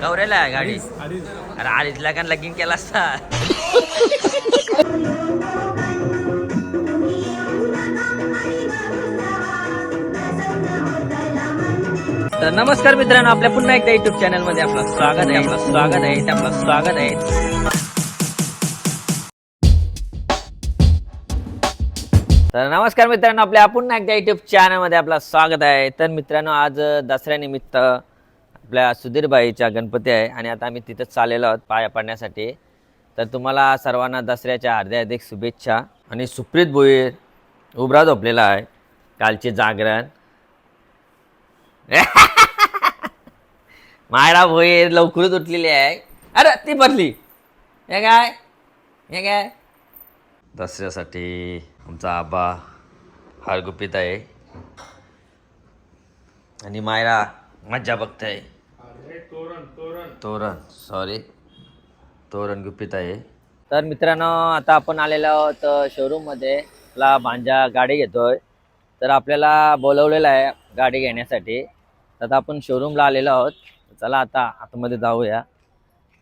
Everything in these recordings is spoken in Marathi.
गौऱ्याला आहे गाडी. अरे अडीच लाखांना लगीन केला असता. तर नमस्कार मित्रांनो आपल्या पुन्हा एकदा युट्यूब चॅनलमध्ये आपलं स्वागत आहे आपलं स्वागत आहे आपलं स्वागत आहे. तर नमस्कार मित्रांनो आपल्या पुन्हा एकदा युट्यूब चॅनलमध्ये आपलं स्वागत आहे. तर मित्रांनो आज दसऱ्यानिमित्त आपल्या सुधीरबाईच्या गणपती आहे आणि आता आम्ही तिथंच चाललेलो आहोत पाया पडण्यासाठी. तर तुम्हाला सर्वांना दसऱ्याच्या हार्दिक हार्दिक शुभेच्छा. आणि सुप्रीत भोईर उभरा झोपलेला आहे. कालचे जागरण. मायरा भोईर लवकरच उठलेली आहे. अरे ती बदली हे काय? हे काय? दसऱ्यासाठी आमचा आबा हार गुपित आहे. आणि मायरा मज्जा बघताय. तोरण सॉरी तोरण गुपित आहे. तर मित्रांनो आता आपण आलेलो आहोत शोरूममध्ये आपला भांजा गाडी घेतोय. तर आपल्याला बोलवलेलं आहे गाडी घेण्यासाठी. तर आता आपण शोरूमला आलेलो आहोत. चला आता आतमध्ये जाऊया.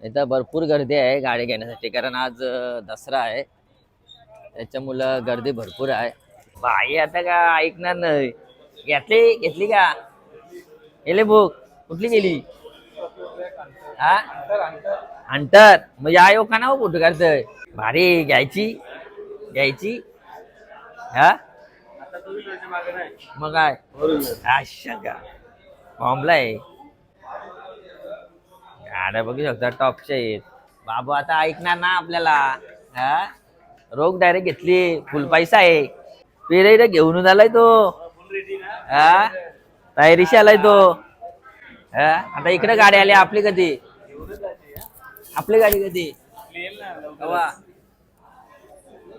इथं भरपूर गर्दी आहे गाडी घेण्यासाठी कारण आज दसरा आहे. त्याच्यामुळं गर्दी भरपूर आहे. बाई आता का ऐकणार नाही? घेतली घेतली का? गेले बुक? कुठली गेली? हा? अंतर. मग आयो का ना हो फोटो काढतोय भारी घ्यायची. घ्यायची. हा? मग काय? अच्छा का? आहे. गाड्या बघू शकता टॉपच्या आहेत. बाबू आता ऐकणार ना आपल्याला? हा? रोग डायरेक्ट घेतली. फुल पैसा आहे. पेरे घेऊन आलाय तो. हा? तयारीशी आलाय तो. आता इकडे गाडी आली आपली कधी? आपली गाडी कधी? कवा?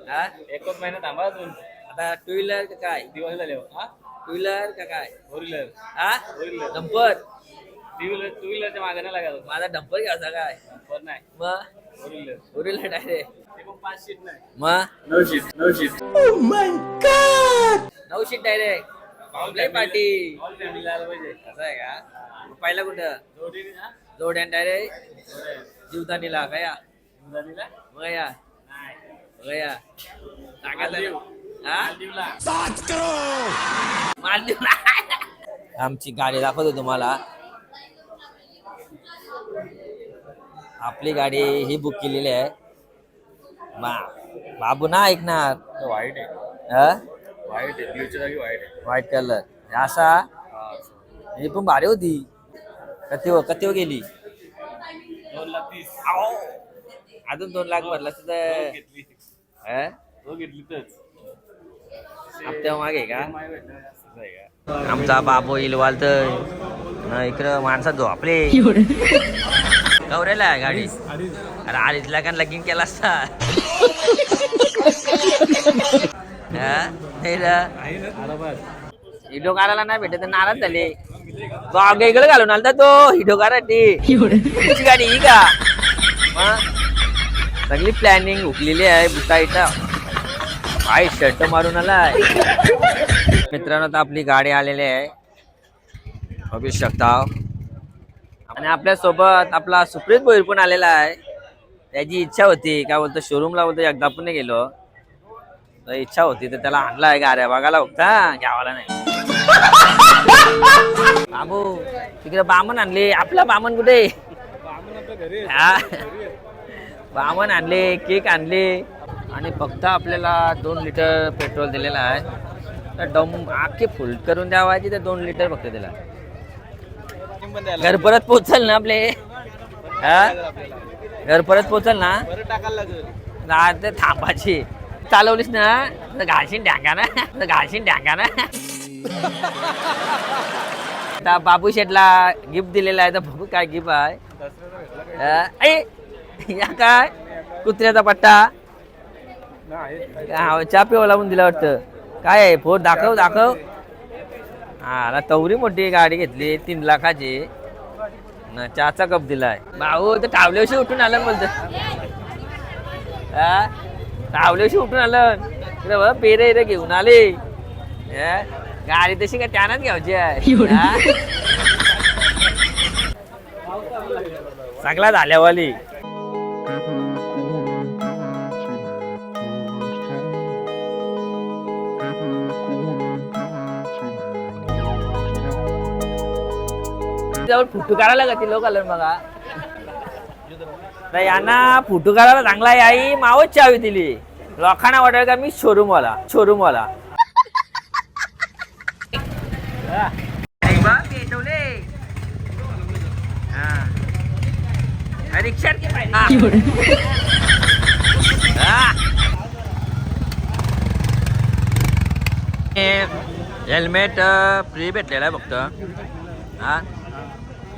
हा? एकच महिना थांबा अजून. आता टू व्हीलर का काय? दिवस झाले हा. टू व्हीलर का काय? फोर व्हीलर हा? Four wheeler. Dumper two wheeler two व्हीलरच्या मागे नाही लागत माझा डंपर घ्यायचा काय? फोर नाही. मग four wheeler four wheeler direct ते पण पाच सीट नाही. मग नऊ सीट नऊ सीट नऊ सीट डायरेक्ट लय पार्टी ऑल फॅमिली जायला पाहिजे. असं आहे का? पहिला कुठं? जोड्यान डायरेक्ट जीवदानीला काय या? जोडीला मग या. मग या. सांगायचं ना. हा? मालदीवला. मालदीवला आमची गाडी दाखवतो तुम्हाला. आपली गाडी ही बुक केलेली आहे. बा बाबू ना ऐकणार. व्हाईट आहे. हा? व्हाईट आहे. ब्ल्यूच्या जागी व्हाईट आहे. व्हाईट कलर हा, असं. ही पण भारी होती. कती हो कती हो गेली? दोन लाख तीस अजून दोन लाख भरला घेतली. हा? तो घेतली तरच हप्त्या मागे का? असं आहे का? आमचा बाबू इलवाल तर न इकडं माणसात झोपले. गौऱ्याला आहे गाडी. अरे अडीच लाखांना लगीन केला असता? हा? नाही ना. काढायला नाही भेटत तर नाराज झाले. इकडे घालून आलता तो हिडो तुझी गाडी ही का? सगळी प्लॅनिंग हुकलेली आहे बुका इथं शर्ट मारून आलाय. मित्रांनो आता आपली गाडी आलेली आहे. बघू शकता. आणि आपल्यासोबत आपला सुप्रीत भोईर पण आलेला आहे. त्याची इच्छा होती काय बोलतो शोरूमला बोलतो एकदा पण गेलो. तर इच्छा होती तर त्याला आणला आहे गाड्या. बघायला बघता घ्यावाला नाही. बाबू तिकडे बामण आणले. आपला बामण कुठे? बामण हा. बामण आणले केक आणले. आणि फक्त आपल्याला दोन लिटर पेट्रोल दिलेलं आहे. तर डम आखे फुल करून द्यावायची तर दोन लिटर फक्त दिला. घर परत पोचल ना आपले? हा? घर परत पोचल ना? टाकायला ते थांबाची चालवलीस ना? घाशीन घालशीन ढ्यांगा ना? घाशीन घालशीन ढ्यांगा ना? आता बाबू शेटला गिफ्ट दिलेला आहे तर बघू काय गिफ्ट आहे? या काय? कुत्र्याचा पट्टा? हा, चहा पिवा लावून दिला वाटतं. काय आहे? फोर दाखव दाखव. हा तवरी मोठी गाडी घेतली तीन लाखाची. न चहाचा कप दिलाय. भाऊ तर टावल्याशी उठून आलं बोलत. टावल्याशी उठून आलं. पेरे घेऊन आले? गाडी तशी काय त्यानंच घ्यायची आहे? चांगला झाल्यावाली फुटू काढायला का ती लोक बघा तर यांना फुटू काढायला चांगला आई. मावच चावी दिली. लोकांना वाटेल का मी शोरूम वाला. रिक्षा हेल्मेट फ्री भेटलेला आहे फक्त. हा.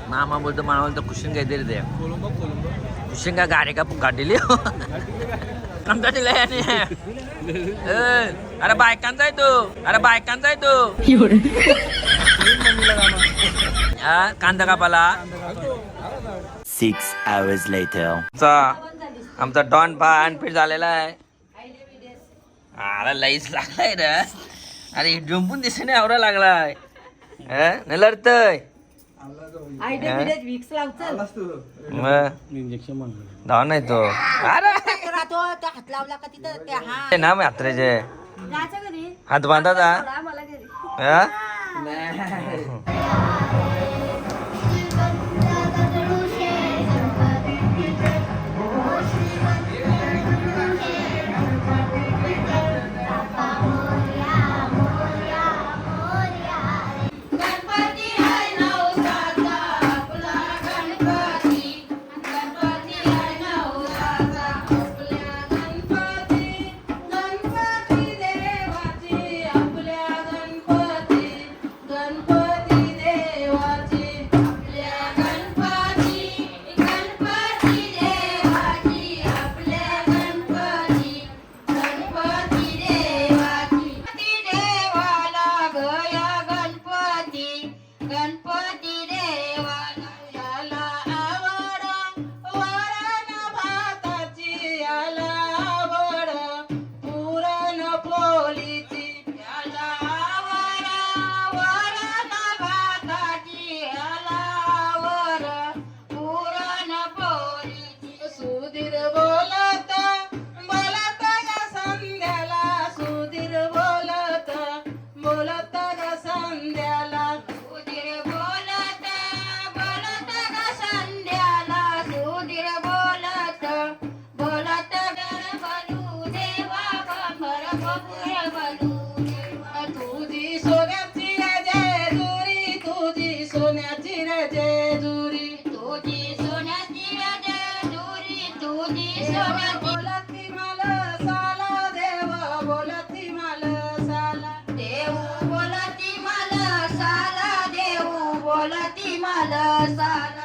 मामा बोलतो मला बोलतो कुशिंग काहीतरी ते कुशिंग का गाडी का काढलेली आमचा दिला याने. अरे बायकांचा आहे तो. अरे बायकांचा आहे तो. हा कांदा कापाला Six hours later. आमचा आमचा डॉन पा अनफिट झालेला आहे. अरे लईच लागलाय रे. अरे जुंपून दिसे नाही आवडा लागलाय नाही लढतय धाव नाही तो. अरे! हा. ना म्हात्रेचे हात बांधाचा बोलती मला